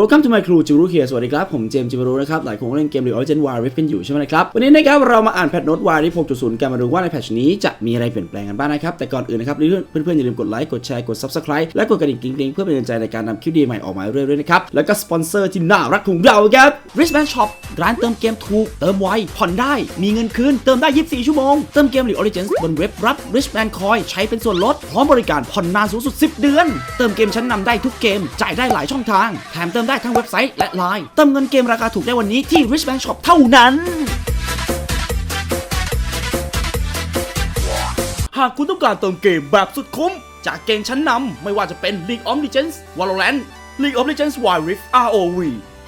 Welcome to my crew จิรุเฮียสวัสดีครับ ผมเจมส์จิวรุนะครับ หลายคนเล่นเกม League of Legends Wild Rift กันอยู่ใช่ไหมครับ วันนี้นะครับ เรามาอ่านแพทโน้ต Wild Rift 6.0 กันมาดูว่าในแพทชนี้จะมีอะไรเปลี่ยนแปลงกันบ้างนะครับ แต่ก่อนอื่นนะครับ เพื่อนๆอย่าลืมกดไลค์ กดแชร์ กด Subscribe และกดกระดิ่งกริ๊งๆเพื่อเป็นกำลังใจในการนำคลิปดีใหม่ออกมาเรื่อยๆนะครับ แล้วก็สปอนเซอร์ที่น่ารักของเราครับ Richman Shop ร้านเติมเกมถูก เติมไว ผ่อนได้ มีเงินคืน เติมได้ 24 ชั่วโมง เติมเกม League of Legends บนเว็บรับ Richman Coin ใช้เป็นส่วนลด พร้อมบริการผ่อนนานสูงสุด 10 เดือน เติมเกมชั้นนำได้ทุกเกม จ่ายได้หลายช่องทาง แถมเติมได้ทั้งเว็บไซต์และไลน์เติมเงินเกมราคาถูกได้วันนี้ที่ RichBank Shop เท่านั้น หากคุณต้องการเติมเกมแบบสุดคุ้ม จากเกมชั้นนำไม่ว่าจะเป็น League of Legends Valorant League of Legends Wild Rift ROV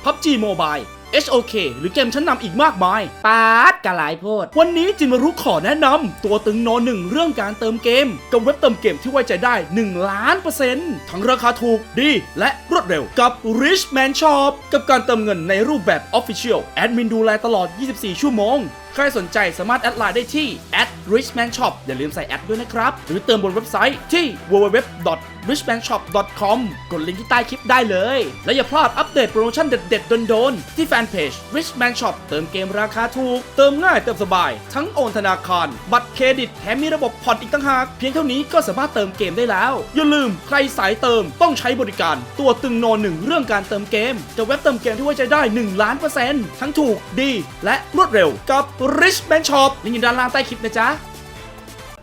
PUBG Mobile HOK หรือเกมชั้นนำอีกมากมายปาดกะหลายโพด วันนี้จินมารุขอแนะนำตัวตึงโนหนึ่งเรื่องการเติมเกม กับเว็บเติมเกมที่ไว้ใจได้ 1 ล้านเปอร์เซ็นต์ทั้งราคาถูกดีและรวดเร็วกับ Richman Shop กับการเติมเงินในรูปแบบ Official แอดมินดูแลตลอด 24 ชั่วโมงใครสนใจสามารถแอดไลน์ได้ที่ @richmanshop อย่าลืมใส่แอดด้วยนะครับ หรือเติมบนเว็บไซต์ที่ richmanshop.com กดลิงก์ที่ใต้คลิปได้เลย และอย่าพลาดอัปเดตโปรโมชั่นเด็ดๆโดนๆที่แฟนเพจ Richman Shop เติมเกมราคาถูก เติมง่ายเติมสบาย ทั้งโอนธนาคาร บัตรเครดิตแถมมีระบบผ่อนอีกต่างหาก เพียงเท่านี้ก็สามารถเติมเกมได้แล้ว อย่าลืมใครสายเติมต้องใช้บริการ ตัวตึงโนหนึ่งเรื่องการเติมเกมกับเว็บเติมเกมที่ไว้ใจได้1ล้านเปอร์เซ็นต์ทั้งถูกดี และรวดเร็วกับ Richman Shop ลิงก์ด้านล่างใต้คลิปนะจ๊ะ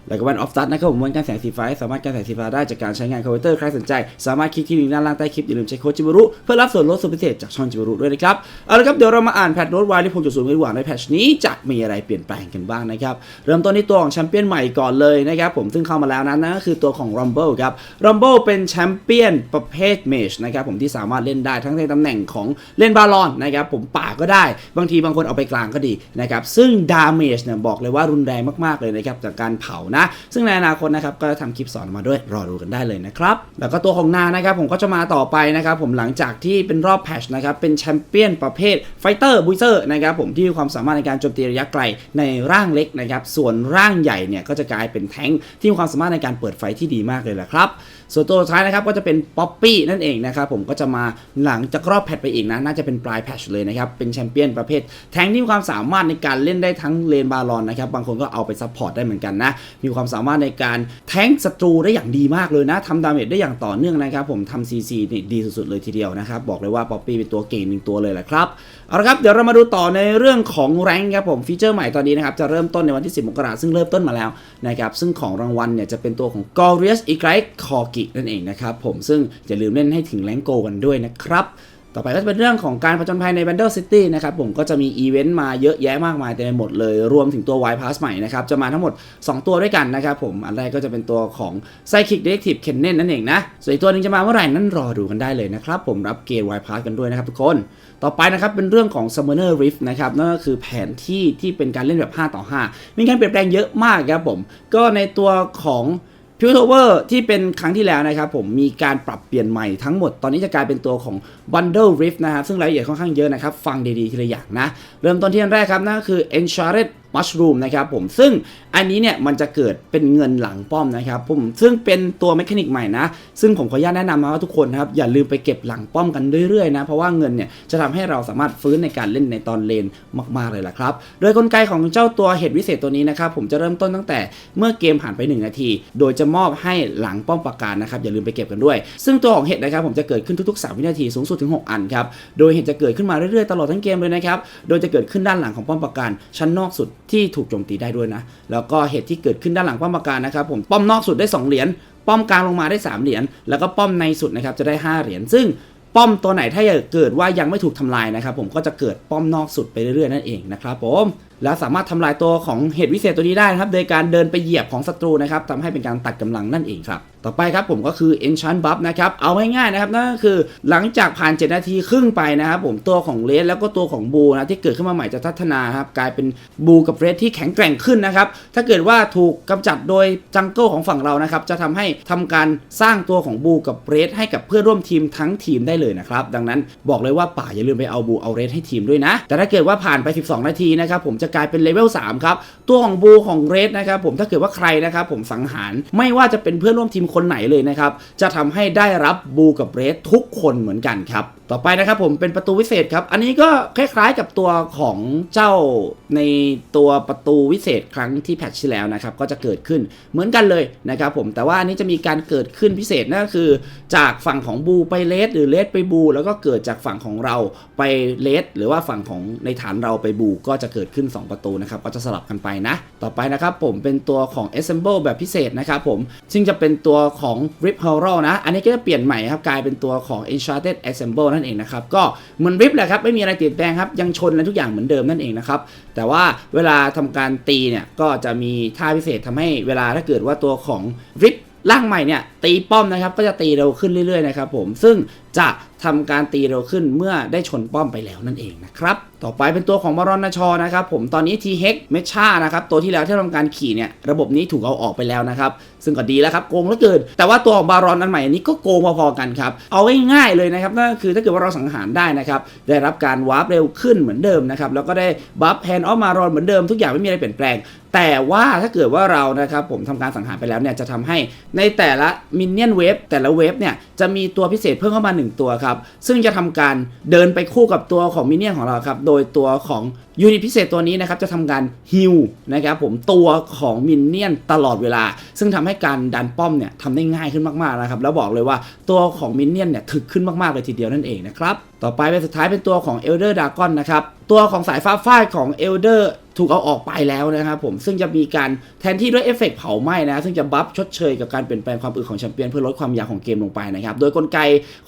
แล้วก็วันออฟตัดนะครับผมวันการแสงสีฟ้าสามารถการแสงสีฟ้าได้จากการใช้งานคอมพิวเตอร์ใครสนใจ สามารถคลิกที่ลิงก์ด้านล่างใต้คลิปอย่าลืมใช้โค้ดจิบรุเพื่อรับส่วนลดสุดพิเศษจากช่องจิบรุด้วยนะครับเอาละครับเดี๋ยวเรามาอ่านแพทโน้ตวายที่6.0กันดีกว่าในแพทชนี้จะมีอะไรเปลี่ยนแปลงกันบ้างนะครับเริ่มต้นที่ตัวของแชมเปี้ยนใหม่ก่อนเลยนะครับผมซึ่งเข้ามาแล้วนั้นนั่นก็คือตัวของ Rumble ครับ Rumble เป็นแชมเปี้ยนประเภทเมจนะครับผมที่สามารถเล่นได้ทั้งในตำแหน่งของเล่นบาลอนนะครับผมป่าก็ได้บางทีบางคนเอาไปกลางก็ดีนะครับซึ่งดาเมจเนี่ยบอกเลยว่ารุนแรงมากๆเลยนะครับจากการเผานะ ซึ่งในอนาคตนะครับก็จะทำคลิปสอนมาด้วยรอดูกันได้เลยนะครับแล้วก็ตัวของนานะครับผมก็จะมาต่อไปนะครับผมหลังจากที่เป็นรอบแพชนะครับเป็นแชมเปี้ยนประเภทไฟเตอร์บูเซอร์นะครับผมที่มีความสามารถในการโจมตีระยะไกลในร่างเล็กนะครับส่วนร่างใหญ่เนี่ยก็จะกลายเป็นแท้งค์ที่มีความสามารถในการเปิดไฟที่ดีมากเลยแหละครับ ส่วนตัวสุดท้ายนะครับก็จะเป็นป๊อปปี้นั่นเองนะครับผมก็จะมาหลังจากรอบแพทไปอีกนะน่าจะเป็นปลายแพทเลยนะครับเป็นแชมเปี้ยนประเภท แทงที่มีความสามารถในการเล่นได้ทั้งเลนบาลอนนะครับบางคนก็เอาไปซัพพอร์ตได้เหมือนกันนะมีความสามารถในการแทงศัตรูได้อย่างดีมากเลยนะทำดาเมจได้อย่างต่อเนื่องนะครับผมทำซีซีนี่ดีสุดๆเลยทีเดียวนะครับบอกเลยว่าป๊อปปี้เป็นตัวเก่งหนึ่งตัวเลยแหละครับเอาละครับเดี๋ยวเรามาดูต่อในเรื่องของแรงค์ครับผมฟีเจอร์ใหม่ตอนนี้นะครับจะเริ่มต้นในวันที่ 10มกราซึ่งเริ่มต้นมาแล้วนะครับซึ่งของรางวัลเนี่ยจะเป็นตัวของ g o r i u s e g r e c o g i นั่นเองนะครับผมซึ่งอย่าลืมเล่นให้ถึงแรงโกกันด้วยนะครับต่อไปก็จะเป็นเรื่องของการผจญภัยใน Vandal City นะครับผมก็จะมีอีเวนต์มาเยอะแยะมากมายเต็มไปหมดเลย รวมถึงตัว Y Pass ใหม่นะครับ จะมาทั้งหมด 2 ตัวด้วยกันนะครับผม อันแรกก็จะเป็นตัวของ Psychic Detective Kennen นั่นเองนะ ส่วนอีกตัวหนึงจะมาเมื่อไหร่นั้นรอดูกันได้เลยนะครับ ผมรับเกณฑ์ Y Pass กันด้วยนะครับทุกคน ต่อไปนะครับเป็นเรื่องของ Summoner Rift นะครับนั่นก็คือแผนที่ที่เป็นการเล่นแบบ 5 ต่อ 5 มีการเปลี่ยนแปลงเยอะมากครับผมก็ในตัวของ พิวโทเวอร์ที่เป็นครั้งที่แล้วนะครับผมมีการปรับเปลี่ยนใหม่ทั้งหมดตอนนี้จะกลายเป็นตัวของ Bundle Rift นะครับซึ่งรายละเอียดค่อนข้างเยอะนะครับ ฟังดีๆทีละอย่างนะ เริ่มต้นที่อันแรกครับนั่นก็คือ Enchanted Mushroom นะครับผมซึ่งอันนี้เนี่ยมันจะเกิดเป็นเงินหลังป้อมนะครับผมซึ่งเป็นตัวเมคานิกใหม่นะ ซึ่งผมขออนุญาตแนะนำนะว่าทุกคนนะครับอย่าลืมไปเก็บหลังป้อมกันเรื่อยๆนะ เพราะว่าเงินเนี่ยจะทำให้เราสามารถฟื้นในการเล่นในตอนเลนมากๆเลยล่ะครับ โดยกลไกของเจ้าตัวเห็ดวิเศษตัวนี้นะครับผมจะเริ่มต้นตั้งแต่เมื่อเกมผ่านไป 1 นาที โดยจะมอบให้หลังป้อมปราการนะครับอย่าลืมไปเก็บกันด้วย ซึ่งตัวของเห็ดนะครับผมจะเกิดขึ้นทุกๆ 3 วินาทีสูงสุดถึง 6 อันครับโดยเห็ดจะเกิดขึ้นมาเรื่อยๆตลอดทั้งเกมเลยนะครับโดยจะเกิดขึ้นด้านหลังของป้อมปราการชั้นนอกสุดที่ถูกโจมตีได้ด้วยนะ แล้วก็เหตุที่เกิดขึ้นด้านหลังป้อมปราการนะครับผมป้อมนอกสุดได้สองเหรียญป้อมกลางลงมาได้สามเหรียญแล้วก็ป้อมในสุดนะครับจะได้ห้าเหรียญซึ่งป้อมตัวไหนถ้าเกิดว่ายังไม่ถูกทำลายนะครับผมก็จะเกิดป้อมนอกสุดไปเรื่อยๆนั่นเองนะครับผม และสามารถทำลายตัวของเห็ดวิเศษตัวนี้ได้นะครับ โดยการเดินไปเหยียบของศัตรูนะครับทำให้เป็นการตัดกำลังนั่นเองครับ ต่อไปครับผมก็คือ enchant buff นะครับ เอาง่ายๆนะครับนั่นก็คือหลังจากผ่าน 7 นาทีครึ่งไปนะครับผมตัวของเลสแล้วก็ตัวของบูนะที่เกิดขึ้นมาใหม่จะพัฒนาครับกลายเป็นบูกับเรสที่แข็งแกร่งขึ้นนะครับถ้าเกิดว่าถูกกำจัดโดยจังเกิลของฝั่งเรานะครับจะทำให้ทำการสร้างตัวของบูกับเรสให้กับเพื่อนร่วมทีมทั้งทีมได้เลยนะครับดังนั้นบอกเลยว่าป่าอย่าลืมไปเอาบูเอาเรสให้ทีมด้วยนะ แต่ถ้าเกิดว่าผ่านไป 12 นาทีนะครับผมจะกลายเป็นเลเวล3ครับตัวของบูของเรดนะครับผมถ้าเกิดว่าใครนะครับผมสังหารไม่ว่าจะเป็นเพื่อนร่วมทีมคนไหนเลยนะครับจะทำให้ได้รับบูกับเรดทุกคนเหมือนกันครับต่อไปนะครับผมเป็นประตูวิเศษครับ อันนี้ก็คล้ายๆกับตัวของเจ้าในตัวประตูวิเศษครั้งที่แพทช์ที่แล้วนะครับก็จะเกิดขึ้นเหมือนกันเลยนะครับผมแต่ว่าอันนี้จะมีการเกิดขึ้นพิเศษนั่นก็คือ จากฝั่งของบูไปเลสหรือเลสไปบู แล้วก็เกิดจากฝั่งของเราไปเลสหรือว่าฝั่งของในฐานเราไปบูก็จะเกิดขึ้น2 ประตูนะครับก็จะสลับกันไปนะ ต่อไปนะครับผมเป็นตัวของ assemble แบบพิเศษนะครับผม ซึ่งจะเป็นตัวของ rip h o r o นะ อันนี้ก็จะเปลี่ยนใหม่ครับ กลายเป็นตัวของ enchanted assemble นั่นเองนะครับ ก็เหมือน rip แหละครับ ไม่มีอะไรเปลี่ยนแปลงครับ ยังชนและทุกอย่างเหมือนเดิมนั่นเองนะครับ แต่ว่าเวลาทำการตีเนี่ย ก็จะมีท่าพิเศษทำให้เวลาถ้าเกิดว่าตัวของ rip ร่างใหม่เนี่ยตีป้อมนะครับก็จะตีเร็วขึ้นเรื่อยๆนะครับผมซึ่งจะทำการตีเร็วขึ้นเมื่อได้ชนป้อมไปแล้วนั่นเองนะครับ ต่อไปเป็นตัวของมารอนนชอนะครับผมตอนนี้ t h e x m e c h a นะครับตัวที่แล้วที่ทำการขี่เนี่ยระบบนี้ถูกเอาออกไปแล้วนะครับซึ่งก็ดีแล้วครับโกงเหลือเกิน แต่ว่าตัวของบารอนอันใหม่อันนี้ก็โกงพอๆกันครับเอาง่ายๆเลยนะครับนั่นก็คือถ้าเกิดว่าเราสังหารได้นะครับได้รับการวาร์ปเร็วขึ้นเหมือนเดิมนะครับแล้วก็ได้บัฟแฮนด์ออฟมารอนเหมือนเดิมทุกอย่างไม่มีอะไรเปลี่ยนแปลงแต่ว่าถ้าเกิดว่าเรานะครับผมทำการสังหารไปแล้วเนี่ยจะทำให้ในแต่ละมินเนี่ยนเวฟแต่ละเวฟเนี่ยจะมีตัวพิเศษเพิ่มเข้ามา 1 ตัวครับซึ่งจะทำการเดินไปคู่กับตัวของมินเนี่ยนของเราครับโดยยตัวของ ยูนิตพิเศษตัวนี้นะครับจะทำการฮิลนะครับผมตัวของมินเนี่ยนตลอดเวลา ซึ่งทำให้การดันป้อมเนี่ยทำได้ง่ายขึ้นมากๆนะครับแล้วบอกเลยว่าตัวของมินเนี่ยนเนี่ยถึกขึ้นมากๆเลยทีเดียวนั่นเองนะครับต่อไปเป็นสุดท้ายเป็นตัวของ Elder Dragon นะครับตัวของสายฟ้าฝ้ายของ Elder ถูกเอาออกไปแล้วนะครับผมซึ่งจะมีการแทนที่ด้วยเอฟเฟกต์เผาไหม้นะ ซึ่งจะบัฟชดเชยกับการเปลี่ยนแปลงความอึดของแชมเปี้ยนเพื่อลดความยาวของเกมลงไปนะครับ โดยกลไก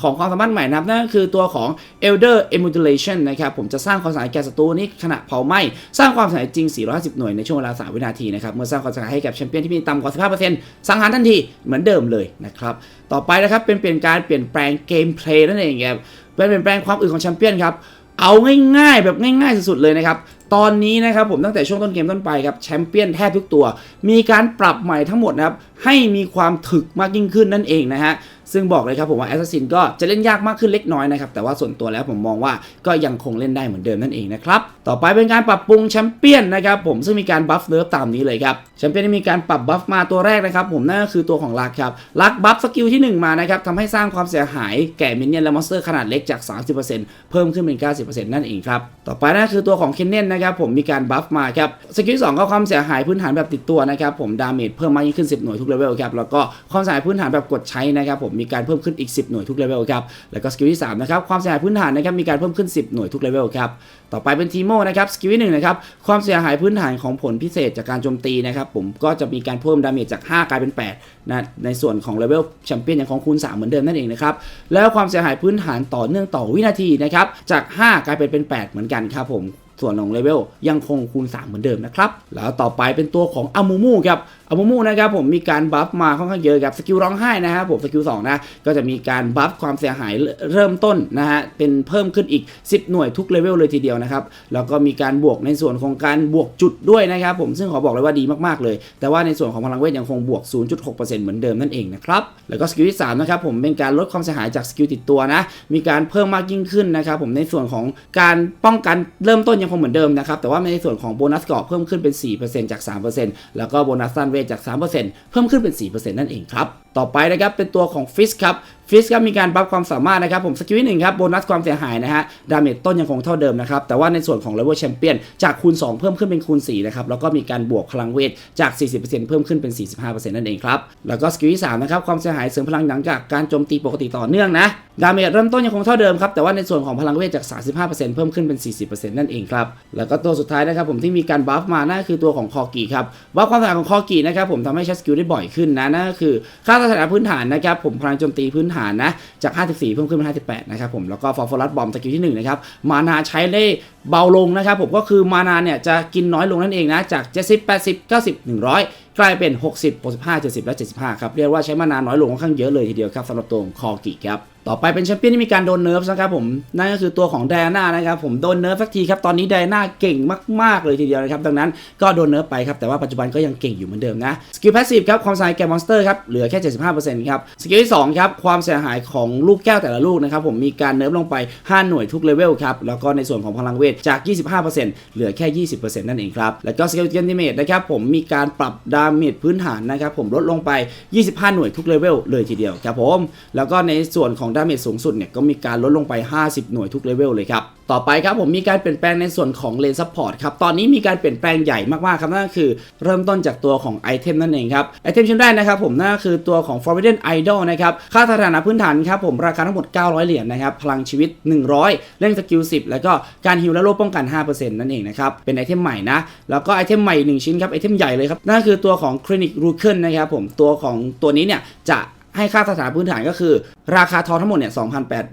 ของความสามารถใหม่นะครับนั่นก็คือตัวของ Elder Emulation นะครับผมจะสร้างความสียหายแก่ศัตรูนี้ขณะเผาไหม้สร้างความเสียหายจริง 450 หน่วยในช่วงเวลา 3 วินาทีนะครับเมื่อสร้างความเสียหายให้กับแชมเปี้ยนที่มีต่ำกว่า 15%สังหารทันทีเหมือนเดิมเลยนะครับต่อไปนะครับเป็นเปลี่ยนการเปลี่ยนแปลงเกมเพลย์นั่นเองครับเป็นเปลี่ยนแปลงความอึดของแชมเปี้ยนครับเอาง่ายๆ แบบง่ายๆ สุดๆเลยนะครับตอนนี้นะครับผมตั้งแต่ช่วงต้นเกมต้นไปครับแชมเปี้ยนแทบทุกตัว มีการปรับใหม่ทั้งหมดนะครับให้มีความถึกมากยิ่งขึ้นนั่นเองนะฮะ ซึ่งบอกเลยครับผมว่าแอสซัสซินก็จะเล่นยากมากขึ้นเล็กน้อยนะครับ แต่ว่าส่วนตัวแล้วผมมองว่าก็ยังคงเล่นได้เหมือนเดิมนั่นเองนะครับ ต่อไปเป็นการปรับปรุงแชมเปี้ยนนะครับผมซึ่งมีการบัฟเนิร์ฟตามนี้เลยครับ แชมเปี้ยนที่มีการปรับบัฟมาตัวแรกนะครับผมนั่นก็คือตัวของลักครับลักบัฟสกิลที่ 1 มานะครับทำให้สร้างความเสียหายแก่มินเนี่ยนและมอนสเตอร์ขนาดเล็กจาก 30%เพิ่มขึ้นเป็น 90%นั่นเองครับต่อไปนั่นคือตัวของเคนเนนนะครับผมมีการบัฟมาครับสกิลที่สองก็ความเสียหายพื้นฐานแบบติดตัวนะครับผมดาเมจเพิ่มมากยิ่งขึ้น 10 หน่วยทุกเลเวลครับแล้วก็ความเสียหายพื้นฐานแบบกดใช้นะครับผมมีการเพิ่มขึ้นอีก 10 หน่วยทุกเลเวลครับ แล้วก็สกิลที่3นะครับ ความเสียหายพื้นฐานนะครับ มีการเพิ่มขึ้น 10 หน่วยทุกเลเวลครับ ต่อไปเป็นทีโมนะครับ สกิลที่หนึ่งนะครับ ความเสียหายพื้นฐานของผลพิเศษจากการโจมตีนะครับ ผมก็จะมีการเพิ่มดาเมจจาก 5 กลายเป็น8นะในส่วนของเลเวลแชมเปี้ยนยังคงคูณ3เหมือนเดิมนั่นเองนะครับ แล้วความเสียหายพื้นฐานต่อเนื่องต่อวินาทีนะครับ จาก 5 กลายเป็นเป็น 8 เหมือนกันครับผมส่วนของเลเวลยังคงคูณ 3 เหมือนเดิมนะครับ แล้วต่อไปเป็นตัวของอามูมูครับอามูมูนะครับผมมีการบัฟมาค่อนข้างเยอะครับสกิลร้องไห้นะครับผมสกิล2นะก็จะมีการบัฟความเสียหายเริ่มต้นนะฮะเป็นเพิ่มขึ้นอีก 10 หน่วยทุกเลเวลเลยทีเดียวนะครับแล้วก็มีการบวกในส่วนของการบวกจุดด้วยนะครับผมซึ่งขอบอกเลยว่าดีมากๆเลย แต่ว่าในส่วนของพลังเวทยังคงบวก 0.6%เหมือนเดิมนั่นเองนะครับแล้วก็สกิลที่3นะครับผมเป็นการลดความเสียหายจากสกิลติดตัวนะมีการเพิ่มมากยิ่งขึ้นนะครับผมในส่วนของการป้องกันเริ่มต้นยังคงเหมือนเดิมนะครับแต่ว่าในส่วนของโบนัสเกาะเพิ่มขึ้นเป็น 4%จาก 3%แล้วก็โบนัสสั้นเวจาก 3%เพิ่มขึ้นเป็น 4%นั่นเองครับ ต่อไปนะครับเป็นตัวของฟิสครับฟิสครับมีการบัฟความสามารถนะครับผมสกิลที่หนึ่งครับโบนัสความเสียหายนะฮะดาเมจต้นยังคงเท่าเดิมนะครับแต่ว่าในส่วนของเลเวลแชมเปี้ยนจากคูณ 2 เพิ่มขึ้นเป็นคูณ4นะครับแล้วก็มีการบวกพลังเวทจาก 40%เพิ่มขึ้นเป็น 45%นั่นเองครับแล้วก็สกิลที่3นะครับความเสียหายเสริมพลังหลังจากการโจมตีปกติต่อเนื่องนะดาเมจเริ่มต้นยังคงเท่าเดิมครับแต่ว่าในส่วนของพลังเวทจาก 35%เพิ่มขึ้นเป็น 40%นั่นเองครับแล้วก็ตัวสุดท้ายนะครับผมที่มีการบัฟมานั่นคือตัวของคอกีครับบัฟความสามารถของคอกีนะครับผมทำให้ใช้สกิลได้บ่อยขึ้นนะนั่นก็คือค่าสถานะพื้นฐานนะครับผมพลังโจมตีพื้นฐานนะจาก 54 เพิ่มขึ้นเป็น58 นะครับผมแล้วก็ฟอร์ฟอรัสบอมสกิลที่1นะครับมานาใช้ได้เบาลงนะครับผมก็คือมานาเนี่ยจะกินน้อยลงนั่นเองนะจาก 70 80 90 100 กลายเป็น 60 65 70 และ 75 ครับเรียกว่าใช้มานาน้อยลงค่อนข้างเยอะเลยทีเดียวครับสำหรับตัวของคอกิครับ ต่อไปเป็นแชมเปี้ยนที่มีการโดนเนิร์ฟนะครับผมนั่นก็คือตัวของไดอาน่านะครับผมโดนเนิร์ฟสักทีครับตอนนี้ไดอาน่าเก่งมากๆเลยทีเดียวนะครับดังนั้นก็โดนเนิร์ฟไปครับแต่ว่าปัจจุบันก็ยังเก่งอยู่เหมือนเดิมนะสกิลพาสซีฟครับความเสียหายแก่มอนสเตอร์ครับเหลือแค่ 75%ครับสกิลที่2ครับความเสียหายของลูกแก้วแต่ละลูกนะครับผมมีการเนิร์ฟลงไป 5 หน่วยทุกเลเวลครับแล้วก็ในส่วนของพลังเวทจาก 25%เหลือแค่ 20%นั่นเองครับแล้วก็สกิลเกนดิเมตนะครับผมมีการปรับดาเมจพื้นฐานนะครับผมลดลงไป 25 หน่วยทุกเลเวลเลยทีเดียวครับผมแล้วก็ในส่วนของดาเมจสูงสุดเนี่ยก็มีการลดลงไป 50 หน่วยทุกเลเวลเลยครับ ต่อไปครับผมมีการเปลี่ยนแปลงในส่วนของเลนซัพพอร์ตครับ ตอนนี้มีการเปลี่ยนแปลงใหญ่มากๆครับนั่นก็คือเริ่มต้นจากตัวของไอเทมนั่นเองครับ ไอเทมชิ้นแรกนะครับผมนั่นก็คือตัวของ Forbidden Idol นะครับ ค่าสถานะพื้นฐานครับผมราคาทั้งหมด 900 เหรียญนะครับ พลังชีวิต 100 เล่นสกิล 10 แล้วก็การฮิลและโล่ป้องกัน 5%นั่นเองนะครับ เป็นไอเทมใหม่นะ แล้วก็ไอเทมใหม่อีกหนึ่งชิ้นครับ ไอเทมใหญ่เลยครับ นั่นคือตัวของ Clinic r u k e n นะครับผม ตัวของตัวนี้เนี่ยจะ ให้ค่าสถานพื้นฐานก็คือ ราคาทองทั้งหมดเนี่ย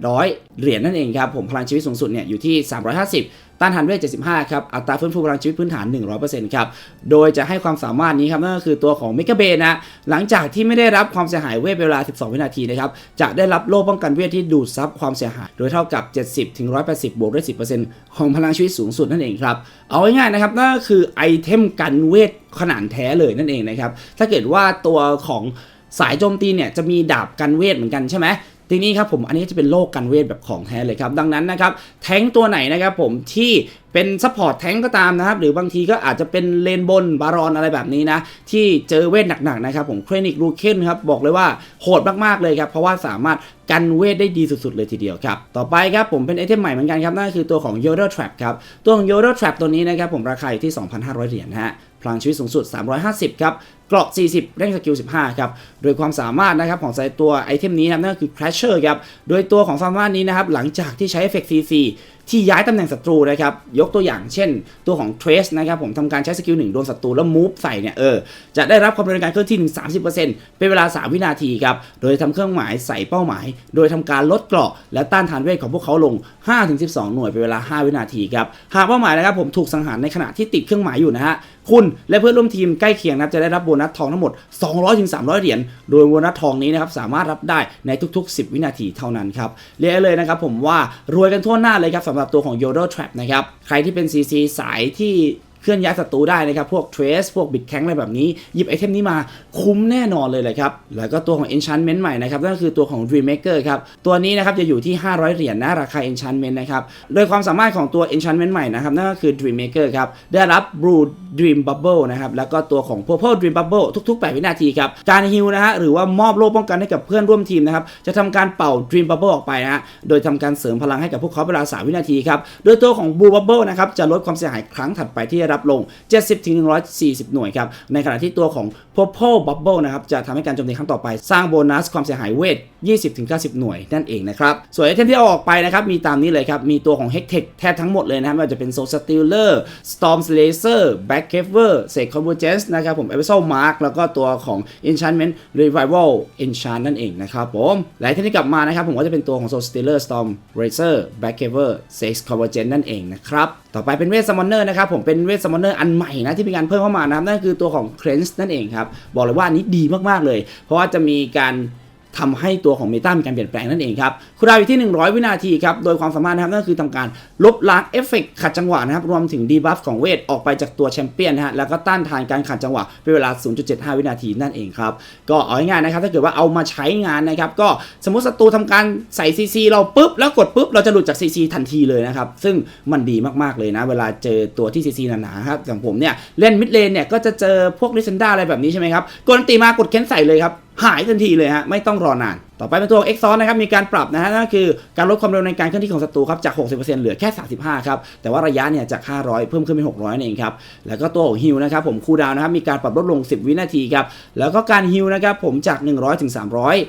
2,800 เหรียญนั่นเองครับ ผมพลังชีวิตสูงสุดเนี่ยอยู่ที่ 350 ต้านทานเวท75 ครับ อัตราฟื้นฟูพลังชีวิตพื้นฐาน 100%ครับ โดยจะให้ความสามารถนี้ครับ นั่นก็คือตัวของเมกะเบนนะ หลังจากที่ไม่ได้รับความเสียหายเวทเวลา 12 วินาทีนะครับ จะได้รับโล่ป้องกันเวทที่ดูดซับความเสียหาย โดยเท่ากับ 70ถึง180 บวกด้วย 10%ของพลังชีวิตสูงสุดนั่นเองครับ เอาง่ายๆนะครับนั่นก็คือไอเทมกันเวทขนาดแท้เลยนั่นเองนะครับ ถ้าเกิดว่าตัวของ สายโจมตีเนี่ยจะมีดาบกันเวทเหมือนกันใช่ไหมทีนี้ครับผมอันนี้จะเป็นโลกกันเวทแบบของแท้เลยครับ ดังนั้นนะครับแท้งตัวไหนนะครับผมที่เป็นซัพพอร์ตแท้งก็ตามนะครับ หรือบางทีก็อาจจะเป็นเลนบนบารอนอะไรแบบนี้นะ ที่เจอเวทหนักๆนะครับผมเครนิกรูเคนครับ บอกเลยว่าโหดมากๆเลยครับ เพราะว่าสามารถกันเวทได้ดีสุดๆเลยทีเดียวครับ ต่อไปครับผมเป็นไอเทมใหม่เหมือนกันครับ นั่นคือตัวของ Yoder Trap ครับ ตัวของ Yoder Trap ตัวนี้นะครับผมราคาอยู่ที่ 2,500 เหรียญฮะ พลังชีวิตสูงสุด 350 ครับเกราะ 40 เร่งสกิล 15 ครับ โดยความสามารถนะครับของใส่ตัวไอเทมนี้นะครับนั่นก็คือ Crasher ครับ โดยตัวของความสามารถนี้นะครับ หลังจากที่ใช้เอฟเฟกต์ CC ที่ย้ายตำแหน่งศัตรูนะครับ ยกตัวอย่างเช่น ตัวของ Trace นะครับ ผมทำการใช้สกิล1โดนศัตรูแล้ว move ใส่เนี่ย เออ จะได้รับความเร็วในการเคลื่อนที่ถึง 30%เป็นเวลา 3 วินาทีครับ โดยทำเครื่องหมายใส่เป้าหมาย โดยทำการลดเกราะและต้านทานเวทของพวกเขาลง 5-12 หน่วยเป็นเวลา 5 วินาทีครับ หากเป้าหมายนะครับผมถูกสังหารในขณะที่ติดเครื่องหมายอยู่นะฮะ คุณและเพื่อนร่วมทีมใกล้เคียงนะครับจะได้รับโบนัสทองทั้งหมด 200-300 เหรียญ โดยโบนัสทองนี้นะครับสามารถรับได้ในทุก ๆ 10 วินาทีเท่านั้นครับ เรียกเลยนะครับผมว่ารวยกันทั่วหน้าเลยครับสำหรับตัวของ y o d o Trap นะครับ ใครที่เป็น CC สายที่ เคลื่อนย้ายศัตรูได้นะครับ พวก Trace พวก Big Tank อะไรแบบนี้ หยิบไอเทมนี้มาคุ้มแน่นอนเลยเลยครับ แล้วก็ตัวของ Enchantment ใหม่นะครับนั่นก็คือตัวของ Dreammaker ครับ ตัวนี้นะครับจะอยู่ที่ 500 เหรียญนะราคา Enchantment นะครับ โดยความสามารถของตัว Enchantment ใหม่นะครับนั่นก็คือ Dreammaker ครับ ได้รับ Blue Dream Bubble นะครับ แล้วก็ตัวของ Purple Dream Bubble ทุก ๆ 8 วินาทีครับ การฮิลนะฮะหรือว่ามอบโล่ป้องกันให้กับเพื่อนร่วมทีมนะครับจะทำการเป่า Dream Bubble ออกไปนะฮะโดยทำการเสริมพลังให้กับพวกเขาเวลา 3 วินาทีครับโดยตัวของ Blue Bubble นะครับจะลดความเสียหายครั้งถัดไปที่ได้รับลง 70ถึง140 หน่วยครับ ในขณะที่ตัวของ Purple Bubble นะครับ จะทำให้การโจมตีครั้งต่อไป สร้างโบนัสความเสียหายเวท 20ถึง90 หน่วยนั่นเองนะครับ ส่วนไอเทมที่เอาออกไปนะครับ มีตามนี้เลยครับ มีตัวของ Hextech แทบทั้งหมดเลยนะครับไม่ว่าจะเป็น Soul Stealer Storm Laser Back Caver s e Convergence นะครับผม Episode Mark แล้วก็ตัวของ Enchantment Revival Enchant นั่นเองนะครับผมและไอเทมที่กลับมานะครับผมก็จะเป็นตัวของ Soul Stealer Storm Racer Back Caver Sage Convergence นั่นเองนะครับ ต่อไปเป็นเวทซัมมอนเนอร์นะครับผมเป็นเวทซัมมอนเนอร์อันใหม่นะที่มีการเพิ่มเข้ามานะครับนั่นคือตัวของเครนส์นั่นเองครับบอกเลยว่านนี้ดีมากๆเลย เพราะว่าจะมีการ ทำให้ตัวของเมตามีการเปลี่ยนแปลงนั่นเองครับคูลดาวน์อยู่ที่ 100 วินาทีครับ โดยความสามารถนะครับนั่นคือทำการลบล้างเอฟเฟกต์ขัดจังหวะนะครับ รวมถึงดีบัฟของเวทออกไปจากตัวแชมเปี้ยนนะฮะ แล้วก็ต้านทานการขัดจังหวะเป็นเวลา 0.75 วินาทีนั่นเองครับ ก็เอาง่ายๆนะครับ ถ้าเกิดว่าเอามาใช้งานนะครับ ก็สมมติศัตรูทำการใส่ซีซีเราปุ๊บ แล้วกดปุ๊บ เราจะหลุดจากซีซีทันทีเลยนะครับ ซึ่งมันดีมากๆเลยนะ เวลาเจอตัวที่ซีซีหนาๆครับอย่างผมเนี่ยเล่นมิดเลนเนี่ยก็จะเจอพวกลิเซนด้าอะไรแบบนี้ใช่ไหมครับกดตีมากดเค้นใส่เลยครับ หายทันทีเลยฮะไม่ต้องรอนาน ต่อไปเป็นตัว X ซอนนะครับมีการปรับนะฮะนั่นคือการลดความเร็วในการเคลื่อนที่ของศัตรูครับจาก 60%เหลือแค่ 35 ครับ แต่ว่าระยะเนี่ยจาก 500 เพิ่มขึ้นเป็น 600นั่นเองครับ แล้วก็ตัวของฮิลนะครับผมคูลดาวน์นะครับมีการปรับลดลง 10 วินาทีครับ แล้วก็การฮิลนะครับผมจาก 100 ถึง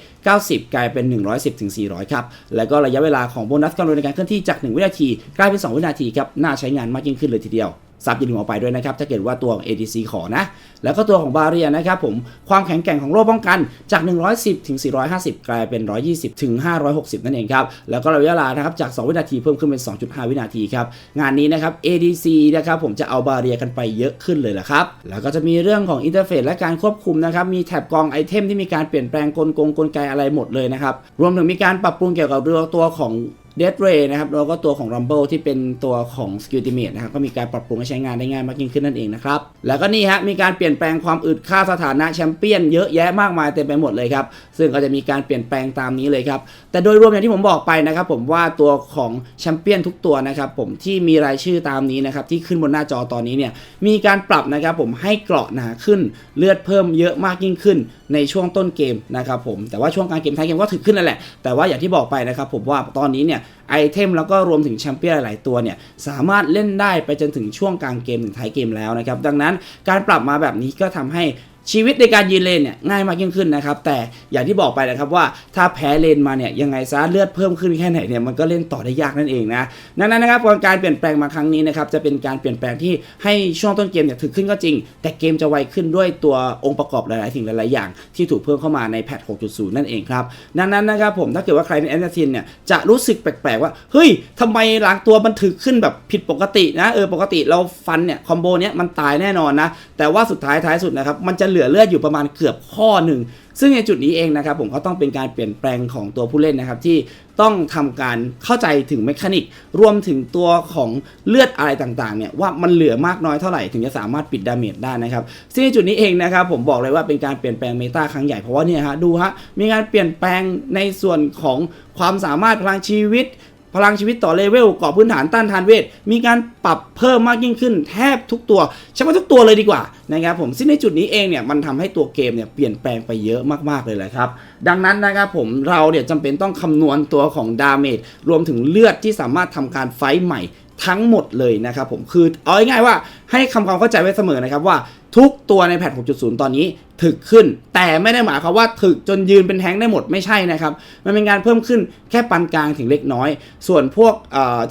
390 กลายเป็น 110 ถึง 400 ครับ แล้วก็ระยะเวลาของโบนัสความเร็วในการเคลื่อนที่จาก 1 วินาที กลายเป็น 2 วินาทีครับน่าใช้งานมากยิ่งขึ้นเลยทีเดียวซับย่าลืมเอาไปด้วยนะครับ ถ้าเกิดว่าตัวของ ADC ขอนะ แล้วก็ตัวของบาเรียนะครับผมความแข็งแกร่งของโล่ป้องกันจาก 110 ถึง 450 กลายเป็น 120 ถึง 560 นั่นเองครับ แล้วก็ระยะเวลานะครับจาก 2 วินาทีเพิ่มขึ้นเป็น 2.5 วินาทีครับ งานนี้นะครับ ADC นะครับผมจะเอาบาเรียกันไปเยอะขึ้นเลยละครับ แล้วก็จะมีเรื่องของอินเทอร์เฟซและการควบคุมนะครับมีแท็บกองไอเทมที่มีการเปลี่ยนแปลงกลกงกลไกอะไรหมดเลยนะครับรวมถึงมีการปรับปรุงเกี่ยวกับเรือตัวของ เดดเรย์นะครับแล้วก็ตัวของ Rumble ที่เป็นตัวของ s k i l l t i m a t e นะครับก็มีการปรับปรุงให้ใช้งานได้ง่ายมากยิ่งขึ้นนั่นเองนะครับ แล้วก็นี่ฮะมีการเปลี่ยนแปลงความอึดค่าสถานะแชมเปี้ยนเยอะแยะมากมายเต็มไปหมดเลยครับ ซึ่งก็จะมีการเปลี่ยนแปลงตามนี้เลยครับ แต่โดยรวมอย่างที่ผมบอกไปนะครับผมว่าตัวของแชมเปี้ยนทุกตัวนะครับผมที่มีรายชื่อตามนี้นะครับที่ขึ้นบนหน้าจอตอนนี้เนี่ยมีการปรับนะครับผมให้เกราะหนาขึ้นเลือดเพิ่มเยอะมากยิ่งขึ้นในช่วงต้นเกมนะครับผมแต่ว่าช่วงกลางเกมท้ายเกมก็ถึกขึ้นนั่นแหละแต่ว่าอย่างที่บอกไปนะครับผมว่าตอนนี้เนี่ยไอเทมแล้วก็รวมถึงแชมเปี้ยนหลาย ๆ ตัวเนี่ยสามารถเล่นได้ไปจนถึงช่วงกลางเกมถึงท้ายเกมแล้วนะครับ ดังนั้นการปรับมาแบบนี้ก็ทำให้ ชีวิตในการยืนเลนเนี่ยง่ายมากยิ่งขึ้นนะครับ แต่อย่างที่บอกไปนะครับว่าถ้าแพ้เลนมาเนี่ยยังไงซะเลือดเพิ่มขึ้นแค่ไหนเนี่ยมันก็เล่นต่อได้ยากนั่นเองนะดังนั้นนะครับการเปลี่ยนแปลงมาครั้งนี้นะครับจะเป็นการเปลี่ยนแปลงที่ให้ช่วงต้นเกมเนี่ยถึกขึ้นก็จริง แต่เกมจะไวขึ้นด้วยตัวองค์ประกอบหลายๆสิ่งหลายๆอย่าง ที่ถูกเพิ่มเข้ามาในแพท 6.0 นั่นเองครับดังนั้นนะครับผมถ้าเกิดว่าใครในแอนนาทินเนี่ยจะรู้สึกแปลกๆว่าเฮ้ยทำไมล้างตัวมันถึกขึ้นแบบผิดปกตินะเออปกติเราฟันเนี่ยคอมโบเนี้ยมันตายแน่นอนนะแต่ว่าสุดท้ายท้ายสุดนะครับมันจะเหลือเลือดอยู่ประมาณเกือบข้อหนึ่ง ซึ่งในจุดนี้เองนะครับผมก็ต้องเป็นการเปลี่ยนแปลงของตัวผู้เล่นนะครับที่ต้องทำการเข้าใจถึงเมคานิก รวมถึงตัวของเลือดอะไรต่างๆเนี่ยว่ามันเหลือมากน้อยเท่าไหร่ถึงจะสามารถปิดดาเมจได้นะครับซึ่งในจุดนี้เองนะครับผมบอกเลยว่าเป็นการเปลี่ยนแปลงเมตาครั้งใหญ่เพราะว่าเนี่ยฮะดูฮะมีการเปลี่ยนแปลงในส่วนของความสามารถพลังชีวิต พลังชีวิตต่อเลเวลเกาะพื้นฐานต้านทานเวท มีการปรับเพิ่มมากยิ่งขึ้น แทบทุกตัวใช่ไหมทุกตัวเลยดีกว่านะครับผมซึ่งในจุดนี้เองเนี่ยมันทำให้ตัวเกมเนี่ยเปลี่ยนแปลงไปเยอะมากๆเลยแหละครับ ดังนั้นนะครับผมเราเนี่ยจำเป็นต้องคำนวณตัวของดาเมจรวมถึงเลือดที่สามารถทำการไฟท์ใหม่ ทั้งหมดเลยนะครับผมคือเอาง่ายๆว่าให้คำความเข้าใจไว้เสมอนะครับว่าทุกตัวในแพท 6.0 ตอนนี้ถึกขึ้น แต่ไม่ได้หมายความว่าถึกจนยืนเป็นแท้งได้หมดไม่ใช่นะครับ มันเป็นการเพิ่มขึ้นแค่ปานกลางถึงเล็กน้อย ส่วนพวก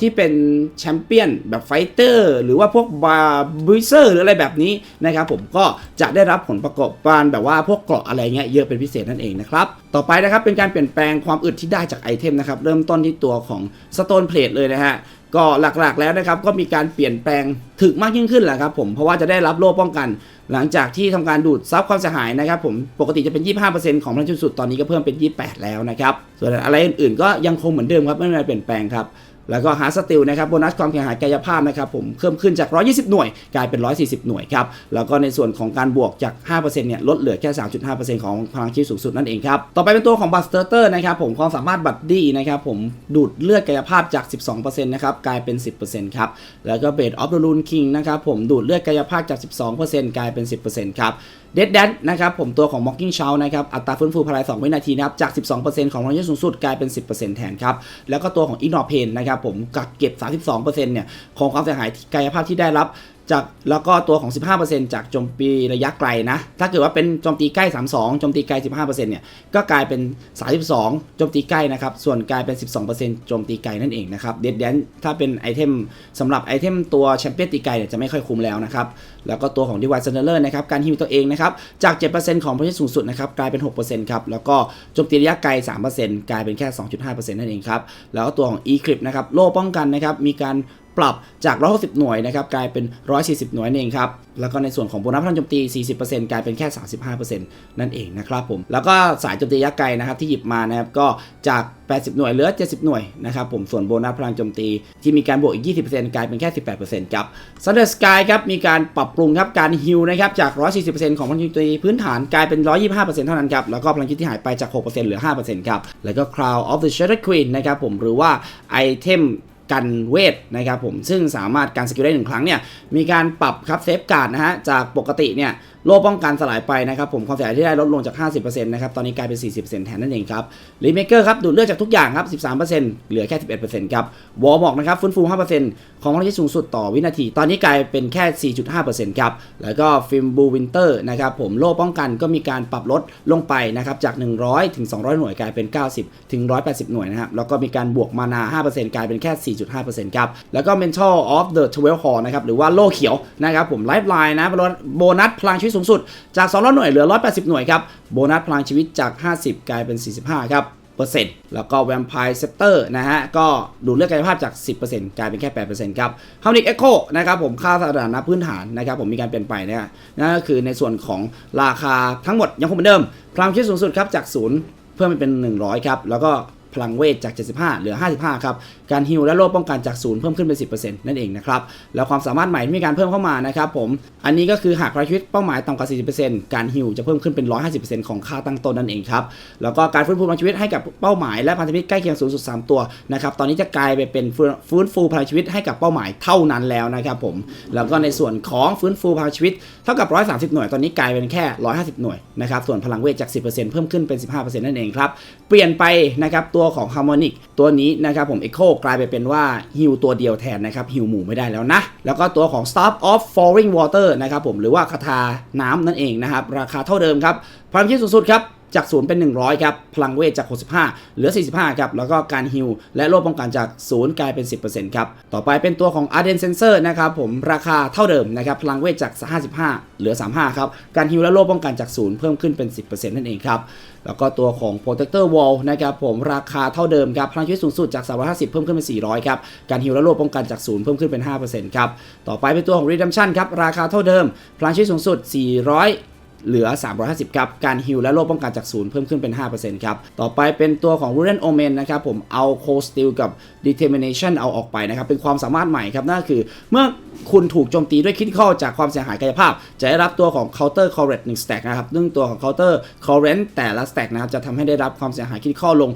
ที่เป็นแชมเปี้ยนแบบไฟเตอร์หรือว่าพวกบาร์บิเซอร์หรืออะไรแบบนี้นะครับผมก็จะได้รับผลประกอบการแบบว่าพวกเกราะอะไรเงี้ยเยอะเป็นพิเศษนั่นเองนะครับ ต่อไปนะครับเป็นการเปลี่ยนแปลงความอึดที่ได้จากไอเทมนะครับ เริ่มต้นที่ตัวของสโตนเพลทเลยนะฮะ ก็หลักๆแล้วนะครับก็มีการเปลี่ยนแปลงถึกมากยิ่งขึ้นแหละครับผมเพราะว่าจะได้รับโล่ป้องกัน หลังจากที่ทำการดูดซับความเสียหายนะครับผมปกติจะเป็น 25%ของพลังจุดสุดตอนนี้ก็เพิ่มเป็น 28 แล้วนะครับส่วนอะไรอื่นๆก็ยังคงเหมือนเดิมครับไม่มีอะไรเปลี่ยนแปลงครับ แล้วก็หาสติลนะครับโบนัสความแข็งหายกายภาพนะครับผมเพิ่มขึ้นจาก 120 หน่วยกลายเป็น 140 หน่วยครับแล้วก็ในส่วนของการบวกจาก 5%เนี่ยลดเหลือแค่ 3.5%ของพลังชีวิตสูงสุดนั่นเองครับต่อไปเป็นตัวของบัสเตอร์เตอร์นะครับผมความสามารถบัตดี้นะครับผมดูดเลือดกายภาพจาก 12%นะครับกลายเป็น 10%ครับแล้วก็เบดออฟเดอะลูนคิงนะครับผมดูดเลือดกายภาพจาก 12%กลายเป็น 10%ครับ เดดแดนนะครับผมตัวของ Mocking Shout นะครับอัตราฟื้นฟูพลัง2วินาทีนะครับจาก 12%ของพลังชีวิตสูงสุดกลายเป็น 10%แทนครับ แล้วก็ตัวของ i n n o Pain นะครับผมกักเก็บ 32%เนี่ยของความเสียหายกายภาพที่ได้รับ จากแล้วก็ตัวของ 15%จากโจมตีระยะไกลนะ ถ้าเกิดว่าเป็นโจมตีใกล้ 32โจมตีไกล 15%เนี่ย ก็กลายเป็น 32โจมตีใกล้นะครับ ส่วนกลายเป็น 12%โจมตีไกลนั่นเองนะครับเดดแดนถ้าเป็นไอเทมสำหรับไอเทมตัวแชมเปี้ยนตีไกลเนี่ยจะไม่ค่อยคุ้มแล้วนะครับ แล้วก็ตัวของ d e v i c e Channeler นะครับ การฮิวตัวเองนะครับ จาก 7%ของพลังชีวิตสูงสุดนะครับ กลายเป็น 6%ครับ แล้วก็โจมตีระยะไกล 3%กลายเป็นแค่ 2.5%นั่นเองครับ แล้วก็ตัวของ Eclipse นะครับ โล่ป้องกันนะครับ มีการ ปรับจาก 160 หน่วยนะครับกลายเป็น 140 หน่วยนั่นเองครับ แล้วก็ในส่วนของโบนัสพลังโจมตี 40%กลายเป็นแค่ 35%นั่นเองนะครับผม แล้วก็สายโจมตีระยะไกลนะครับที่หยิบมานะครับก็จาก 80 หน่วยเหลือ 70 หน่วยนะครับผมส่วนโบนัสพลังโจมตีที่มีการบวกอีก 20%กลายเป็นแค่ 18%ครับ s u n d e r Sky ครับมีการปรับปรุงครับการฮิลนะครับจาก 140%ของพลังโจมตีพื้นฐานกลายเป็น 125%เท่านั้นครับแล้วก็พลังชีวิตที่หายไปจาก 6%เหลือ 5%ครับแล้วก็ Crown of the Shadow Queen นะครับผมหรือว่าไอเทม กันเวทนะครับผมซึ่งสามารถการสกิลได้หนึ่งครั้งเนี่ยมีการปรับครับเซฟการ์ดนะฮะจากปกติเนี่ย โล่ป้องกันสลายไปนะครับผมความเสียหายที่ได้ลดลงจาก 50%นะครับตอนนี้กลายเป็น 40%แทนนั่นเองครับรีเมเกอร์ครับดูดเลือดจากทุกอย่างครับ 13%เหลือแค่ 11%ครับวอลบอกนะครับฟื้นฟู 5%ของพลังชีวิตสูงสุดต่อวินาที ตอนนี้กลายเป็นแค่ 4.5%ครับแล้วก็ฟิล์มบูวินเตอร์นะครับผมโล่ป้องกันก็มีการปรับลดลงไปนะครับจาก 100 ถึง 200 หน่วยกลายเป็น 90 ถึง 180 หน่วยนะครับแล้วก็มีการบวกมานา 5%กลายเป็นแค่ 4.5%ครับแล้วก็ Mental of the 12 Hall นะครับหรือว่าโล่เขียวนะครับผม Lifeline นะโบนัสพลังชีวิตสูงสุดจาก 200 หน่วยเหลือ 180 หน่วยครับ โบนัสพลังชีวิตจาก 50 กลายเป็น 45 ครับเปอร์เซ็นต์แล้วก็ Vampire Scepter นะฮะ ก็ดูดเลือดกายภาพจาก 10%กลายเป็นแค่ 8%ครับ h o u n i c Echo นะครับผมค่าสถานะพื้นฐานนะครับผมมีการเปลี่ยนไปนะนั่นก็คือในส่วนของราคาทั้งหมดยังคงเหมือนเดิมพลังชีวิตสูงสุดครับจาก 0 เพิ่มไปเป็น 100 ครับ แล้วก็ พลังเวทจาก 75 เหลือ 55 ครับ การฮิลและโล่ป้องกันจาก0เพิ่มขึ้นเป็น 10%นั่นเองนะครับ แล้วความสามารถใหม่ที่มีการเพิ่มเข้ามานะครับผม อันนี้ก็คือหากพลังชีวิตเป้าหมายต่ำกว่า 40%การฮิลจะเพิ่มขึ้นเป็น 150%ของค่าตั้งต้นนั่นเองครับ แล้วก็การฟื้นฟูพลังชีวิตให้กับเป้าหมายและพันธมิตรใกล้เคียงสูงสุด 3 ตัวนะครับ ตอนนี้จะกลายไปเป็นฟื้นฟูพลังชีวิตให้กับเป้าหมายเท่านั้นแล้วนะครับผม แล้วก็ในส่วนของฟื้นฟูพลังชีวิตเท่ากับ 130 หน่วย ตอนนี้กลายเป็นแค่ 150 หน่วยนะครับ ส่วนพลังเวทจาก 10%เพิ่มขึ้นเป็น 15%นั่นเองครับ เปลี่ยนไปนะครับตัววของฮาร์โมนิกตัวนี้นะครับผม Echo กลายไปเป็นว่าฮิวตัวเดียวแทนนะครับฮิวหมู่ไม่ได้แล้วนะ แล้วก็ตัวของ Stop of Falling Water นะครับผมหรือว่าคาถาน้ำนั่นเองนะครับ ราคาเท่าเดิมครับความคิดสูงสุดครับ จาก0เป็น 100ครับพลังเวทจาก 65 เหลือ 45ครับแล้วก็การฮิลและโล่ป้องกันจาก 0 กลายเป็น 10%ครับต่อไปเป็นตัวของ Arden Sensor นะครับผมราคาเท่าเดิมนะครับพลังเวทจาก 55 เหลือ 35ครับการฮิลและโล่ป้องกันจาก 0 เพิ่มขึ้นเป็น 10%นั่นเองครับแล้วก็ตัวของ Protector Wall นะครับผมราคาเท่าเดิมครับพลังชีวิตสูงสุดจาก 350 เพิ่มขึ้นเป็น 400ครับการฮิลและโล่ป้องกันจาก 0 เพิ่มขึ้นเป็น 5%ครับต่อไปเป็นตัวของ Redemption ครับราคาเท่าเดิมพลังชีวิตสูงสุด 400 เหลือ 350 ครับ การฮิลและโล่ป้องกันจากศูนย์เพิ่มขึ้นเป็น 5%ครับ ต่อไปเป็นตัวของรูเรนโอเมนนะครับผมเอาโคสติลกับ Determination เอาออกไปนะครับ เป็นความสามารถใหม่ครับ นั่นคือเมื่อคุณถูกโจมตีด้วยคิดข้อจากความเสียหายกายภาพ จะได้รับตัวของ Counter Current 1 stack นะครับซึ่งตัวของ Counter Current แต่ละ stack นะครับจะทำให้ได้รับความเสียหายคิดข้อลง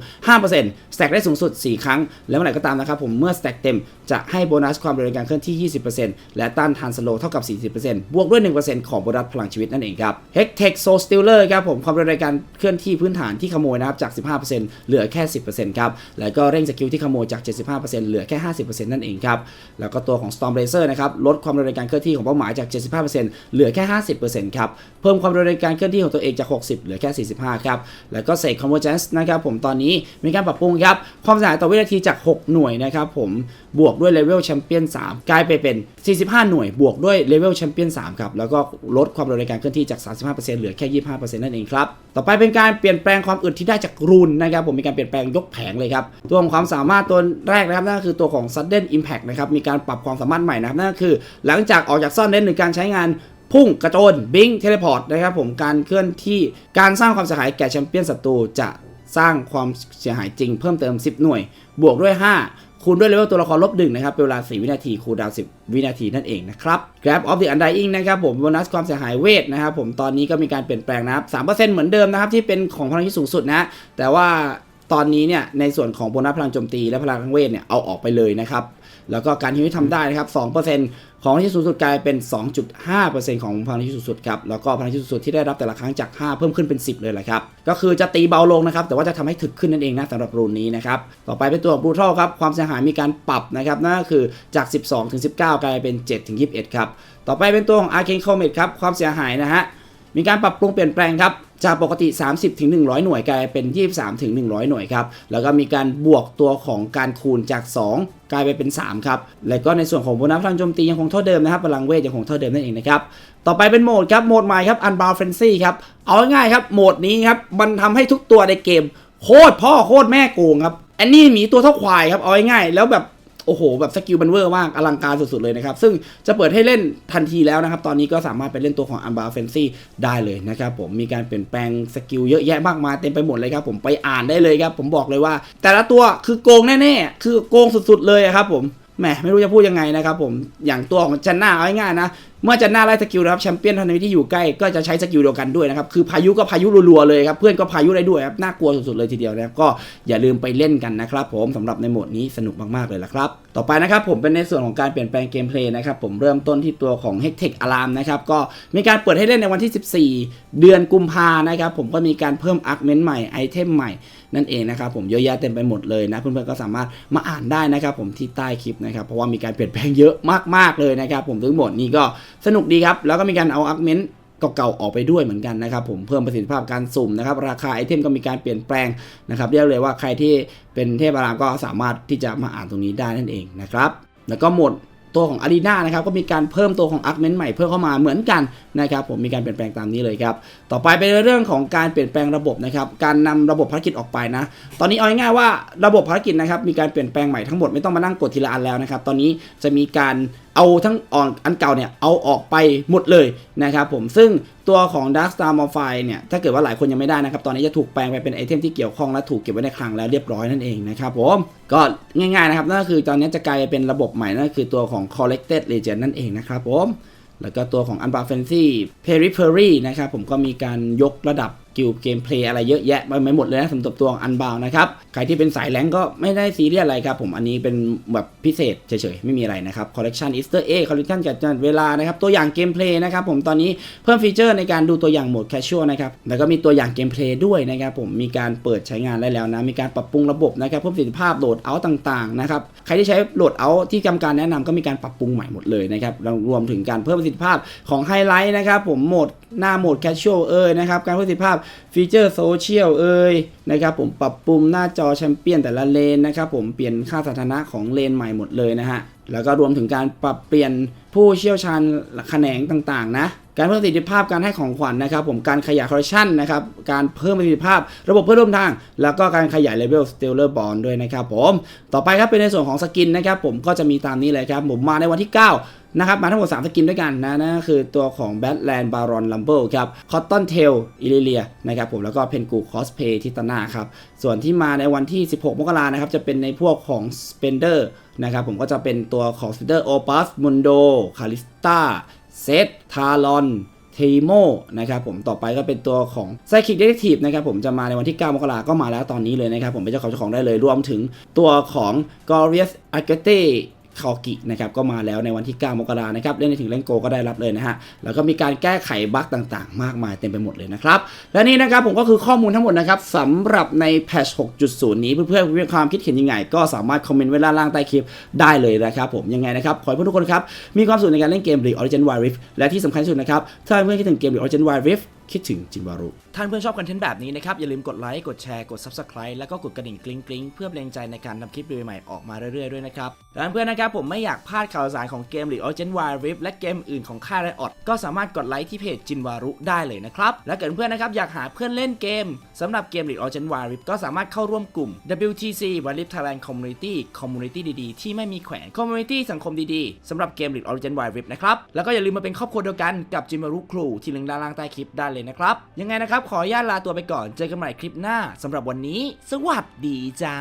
5% stack ได้สูงสุด 4 ครั้ง แล้วเมื่อไหร่ก็ตามนะครับผมเมื่อ stack เต็มจะให้โบนัสความเร็วในการเคลื่อนที่ 20%และต้านทานสโลเท่ากับ 40%บวกด้วย 1%ของโบนัสพลังชีวิตนั่นเองครับ Hectech Soul Stealer ครับผมความเร็วในการเคลื่อนที่พื้นฐานที่ขโมยนะครับจาก 15%เหลือแค่ 10%ครับแล้วก็เร่งสกิลที่ขโมยจาก 70 75%เหลือแค่ 50%นั่นเองครับ แล้วก็ตัวของ Storm Blazer นะครับ ลดความเร็วในการเคลื่อนที่ของเป้าหมายจาก 75%เหลือแค่ 50%ครับ เพิ่มความเร็วในการเคลื่อนที่ของตัวเองจาก 60 เหลือแค่ 45 ครับ แล้วก็ Sage Convergence นะครับผมตอนนี้มีการปรับปรุงครับ ความเสียหายต่อวินาทีจาก 6 หน่วยนะครับผมบวกด้วยเลเวลแชมเปี้ยน3กลายไปเป็น 45 หน่วย บวกด้วยเลเวลแชมเปี้ยน3ครับแล้วก็ลดความเร็วในการเคลื่อนที่จาก 35%เหลือแค่ 25%นั่นเองครับต่อไปเป็นการเปลี่ยนแปลงความอึดที่ได้จากรูนนะครับผมมีการเปลี่ยนแปลงยกแผงเลยครับตัวของความสามารถตัวแรกนะครับนั่นคือตัวของ Sudden Impact นะครับมีการปรับความสามารถใหม่นะครับนั่นก็คือ หลังจากออกจากซ่อนเล่นหรือการใช้งานพุ่งกระโจนบิงเทเลพอร์ตนะครับผมการเคลื่อนที่การสร้างความเสียหายแก่แชมเปี้ยนศัตรูจะสร้างความเสียหายจริงเพิ่มเติม 10 หน่วย บวกด้วย 5 คูณด้วยเลเวลตัวละครลบหนึ่งนะครับเป็นเวลา 4 วินาที คูลดาว10 วินาทีนั่นเองนะครับ Grab of the Undying นะครับผมโบนัสความเสียหายเวทนะครับผมตอนนี้ก็มีการเปลี่ยนแปลงนะครับ3%เหมือนเดิมนะครับที่เป็นของพลังที่สูงสุดนะ แต่ว่า ตอนนี้เนี่ยในส่วนของโบนัสพลังโจมตีและพลังเวทเนี่ยเอาออกไปเลยนะครับ แล้วก็การฮิวที่ทำได้นะครับ2%ของพลังที่สูงสุดกลายเป็น 2.5%ของพลังที่สูงสุดครับ แล้วก็พลังที่สูงสุดที่ได้รับแต่ละครั้งจาก 5 เพิ่มขึ้นเป็น 10 เลยแหละครับ ก็คือจะตีเบาลงนะครับ แต่ว่าจะทำให้ถึกขึ้นนั่นเองนะสำหรับรูนนี้นะครับ ต่อไปเป็นตัวบรูทัลครับ ความเสียหายมีการปรับนะครับ นั่นก็คือจาก 12ถึง19 กลายเป็น7ถึง21 ครับ ต่อไปเป็นตัวของ Arcane Comet ครับ ความเสียหายนะฮะ มีการปรับปรุงเปลี่ยนแปลงครับจากปกติ 30 ถึง 100 หน่วยกลายเป็น 23 ถึง 100 หน่วยครับ แล้วก็มีการบวกตัวของการคูณจาก 2 กลายไปเป็น 3 ครับ แล้วก็ในส่วนของโบนัสพลังโจมตียังคงเท่าเดิมนะครับ พลังเวทยังคงเท่าเดิมนั่นเองนะครับ ต่อไปเป็นโหมดครับ โหมดใหม่ครับ Unbound Frenzy ครับ เอาง่ายครับ โหมดนี้ครับ มันทำให้ทุกตัวในเกม โคตรพ่อโคตรแม่โกงครับ อันนี้หมีตัวเท่าควายครับ เอาง่ายๆแล้วแบบ โอ้โห แบบสกิลมันเวอร์มากอลังการสุดๆเลยนะครับ ซึ่งจะเปิดให้เล่นทันทีแล้วนะครับ ตอนนี้ก็สามารถไปเล่นตัวของอัลบาเฟนซี่ได้เลยนะครับผมมีการเปลี่ยนแปลงสกิลเยอะแยะมากมายเต็มไปหมดเลยครับผมไปอ่านได้เลยครับ ผมบอกเลยว่า แต่ละตัวคือโกงแน่ๆคือโกงสุดๆเลยครับผมแหมไม่รู้จะพูดยังไงนะครับผมอย่างตัวของจันน่าเอาง่ายๆนะ เมื่อจันน่าไล่สกิลนะครับแชมเปี้ยนทันทีที่อยู่ใกล้ก็จะใช้สกิลเดียวกันด้วยนะครับคือพายุก็พายุรัวๆเลยครับเพื่อนก็พายุได้ด้วยครับน่ากลัวสุดๆเลยทีเดียวนะครับก็อย่าลืมไปเล่นกันนะครับผมสำหรับในโหมดนี้สนุกมากๆเลยละครับต่อไปนะครับผมเป็นในส่วนของการเปลี่ยนแปลงเกมเพลย์นะครับผมเริ่มต้นที่ตัวของ h e c t e c Alarm นะครับก็มีการเปิดให้เล่นในวันที่ 14 เดือนกุมภานะครับผมก็มีการเพิ่มอาร์คเมนต์ใหม่ไอเทมใหม่ นั่นเองนะครับผมเยอะแยะเต็มไปหมดเลยนะเพื่อนๆก็สามารถมาอ่านได้นะครับผมที่ใต้คลิปนะครับเพราะว่ามีการเปลี่ยนแปลงเยอะมากๆเลยนะครับผมทั้งหมดนี้ก็สนุกดีครับแล้วก็มีการเอาอาร์เมนต์เก่าๆออกไปด้วยเหมือนกันนะครับผมเพิ่มประสิทธิภาพการสุ่มนะครับราคาไอเทมก็มีการเปลี่ยนแปลงนะครับเรียกเลยว่าใครที่เป็นเทพอารามก็สามารถที่จะมาอ่านตรงนี้ได้นั่นเองนะครับแล้วก็หมด ตัวของอารีนานะครับก็มีการเพิ่มตัวของอาร์คเมนต์ใหม่เพิ่มเข้ามาเหมือนกันนะครับผมมีการเปลี่ยนแปลงตามนี้เลยครับต่อไปเป็นเรื่องของการเปลี่ยนแปลงระบบนะครับการนำระบบภารกิจออกไปนะ ตอนนี้เอาง่ายๆว่าระบบภารกิจนะครับมีการเปลี่ยนแปลงใหม่ทั้งหมดไม่ต้องมานั่งกดทีละอันแล้วนะครับตอนนี้จะมีการเอาทั้งอ่อนอันเก่าเนี่ยเอาออกไปหมดเลยนะครับผมซึ่งตัวของ Dark Star m o r p h i เนี่ยถ้าเกิดว่าหลายคนยังไม่ได้นะครับ ตอนนี้จะถูกแปลงไปเป็นไอเทมที่เกี่ยวข้องและถูกเก็บไว้ในคลังแล้วเรียบร้อยนั่นเองนะครับผมก็ง่ายๆนะครับนั่นก็คือตอนนี้จะกลายเป็นระบบใหม่นั่นคือตัวของ Collected Legend นั่นเองนะครับผมแล้วก็ตัวของ Unbound Fantasy Periphery นะครับผมก็มีการยกระดับ กิลเกมเพลย์อะไรเยอะแยะไปหมดเลยนะสำหรับตัวอง Unbound นะครับใครที่เป็นสายแรงก็ไม่ได้ซีเรียสอะไรครับผมอันนี้เป็นแบบพิเศษเฉยๆ ไม่มีอะไรนะครับ Collection Easter Egg Collection จัดจัดเวลานะครับตัวอย่างเกมเพลย์นะครับผมตอนนี้เพิ่มฟีเจอร์ในการดูตัวอย่างโหมด Casual นะครับแล้วก็มีตัวอย่างเกมเพลย์ด้วยนะครับผมมีการเปิดใช้งานได้แล้วนะมีการปรับปรุงระบบนะครับเพิ่มประสิทธิภาพโหลดเอาต่างๆนะครับใครที่ใช้โหลดเอาที่กำการแนะนำก็มีการปรับปรุงใหม่หมดเลยนะครับรวมถึงการเพิ่มประสิทธิภาพของไฮไลท์นะครับผมโหมดหน้าโหมด Casual เอ่ยนะครับการเพิ่มประสิทธิภาพฟีเจอร์โซเชียลเอ่ยนะครับผมปรับปรุงหน้าจอแชมเปี้ยนแต่ละเลนนะครับผมเปลี่ยนค่าสถานะของเลนใหม่หมดเลยนะฮะแล้วก็รวมถึงการปรับเปลี่ยนผู้เชี่ยวชาญแขนงต่างๆนะ การเพิ่มประสิทธิภาพการให้ของขวัญนะครับ ผมการขยายคอลเลคชันนะครับการเพิ่มประสิทธิภาพ ระบบเพื่อร่วมทาง แล้วก็การขยายเลเวลสเตลเลอร์บอลด้วยนะครับผมต่อไปครับเป็นในส่วนของสกินนะครับผมก็จะมีตามนี้เลยครับผมมาในวันที่ 9นะครับมาทั้งหมด 3 สกินด้วยกันนะนั่นก็คือตัวของ Badland Baron Rumble ครับ Cotton Tail i l l i l i a นะครับผมแล้วก็ Pengu Cosplay Titana ครับ ส่วนที่มาในวันที่ 16 มกรานะครับ จะเป็นในพวกของ Spender นะครับผมก็จะเป็นตัวของ Spender Opus Mundo Calista เซตทารอนเทโมนะครับผมต่อไปก็เป็นตัวของไซคิกเด t ทีฟนะครับผมจะมาในวันที่ 9 มกราก็มาแล้วตอนนี้เลยนะครับผมเป็นเจ้าของเจ้าของได้เลยรวมถึงตัวของ g o r i u s a g a t e คากินะครับก็มาแล้วในวันที่ 9 มกรานะครับเล่นในถึงเล่นโกก็ได้รับเลยนะฮะแล้วก็มีการแก้ไขบั๊กต่างๆ มากมายเต็มไปหมดเลยนะครับและนี่นะครับผมก็คือข้อมูลทั้งหมดนะครับสำหรับในแพทช6.0 นี้เพื่อนๆมีความคิดเห็นยังไง ก็สามารถคอมเมนต์ไว้ด้าล่างใต้คลิปได้เลยนะครับผมยังไงนะครับขอให้เพื่อนทุกคนครับมีความสุขในการเล่นเกม League Origin Wild Rift และที่สำคัญที่สุดนะครับถ้าเพื่อนคิดถึงเกม League Origin Wild Rift คิดถึงจินวารุท่านเพื่อนชอบคอนเทนต์แบบนี้นะครับ อย่าลืมกดไลค์ กดแชร์ กด Subscribe แล้วก็กดกระดิ่งกริ๊งกริ๊งเพื่อเป็นแรงใจในการนำคลิปใหม่ๆออกมาเรื่อยๆด้วยนะครับและเพื่อนนะครับผมไม่อยากพลาดข่าวสารของเกม League Origin Wild Rift และเกมอื่นของค่ายไรออดก็สามารถกดไลค์ที่เพจจินวารุได้เลยนะครับและเกิดเพื่อนนะครับอยากหาเพื่อนเล่นเกมสำหรับเกม League Origin Wild Rift ก็สามารถเข้าร่วมกลุ่ม WTC Wild Rift Thailand Community Community ดีๆ ที่ไม่มีแขวน Community สังคมดีๆสำหรับเกม League Origin Wild Rift นะครับแล้วก็อย่าลืมมาเป็นครอบครัวเดียวกันกับจินวารุครูที่ลิงก์ด้านล่างใต้คลิปได้เลเลยนะครับ ยังไงนะครับ ขออนุญาตลาตัวไปก่อน เจอกันใหม่คลิปหน้าสำหรับวันนี้ สวัสดีจ้า